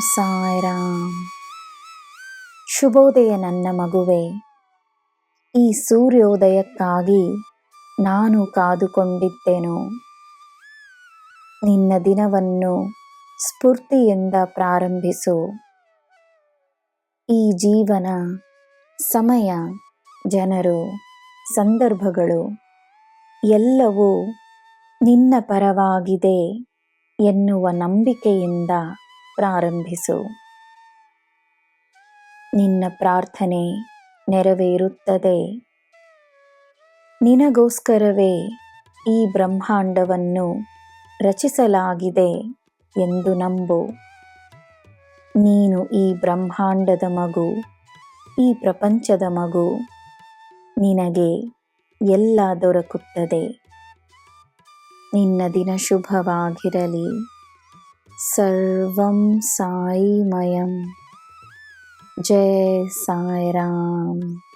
ಸಾಯ್ರಾಮ್. ಶುಭೋದಯ ನನ್ನ ಮಗುವೆ. ಈ ಸೂರ್ಯೋದಯಕ್ಕಾಗಿ ನಾನು ಕಾದುಕೊಂಡಿದ್ದೆನು. ನಿನ್ನ ದಿನವನ್ನು ಸ್ಫೂರ್ತಿಯಿಂದ ಪ್ರಾರಂಭಿಸು. ಈ ಜೀವನ ಸಮಯ, ಜನರು, ಸಂದರ್ಭಗಳು ಎಲ್ಲವೂ ನಿನ್ನ ಪರವಾಗಿದೆ. ಎನ್ನುವ ನಂಬಿಕೆಯಿಂದ ಪ್ರಾರಂಭಿಸು. ನಿನ್ನ ಪ್ರಾರ್ಥನೆ ನೆರವೇರುತ್ತದೆ. ನಿನಗೋಸ್ಕರವೇ ಈ ಬ್ರಹ್ಮಾಂಡವನ್ನು ರಚಿಸಲಾಗಿದೆ ಎಂದು ನಂಬು. ನೀನು ಈ ಬ್ರಹ್ಮಾಂಡದ ಮಗು, ಈ ಪ್ರಪಂಚದ ಮಗು. ನಿನಗೆ ಎಲ್ಲ ದೊರಕುತ್ತದೆ. ನಿನ್ನ ದಿನ ಶುಭವಾಗಿರಲಿ. ಸರ್ವಂ ಸಾಯಿಮಯಂ. ಜಯ ಸಾಯಿರಾಮ್.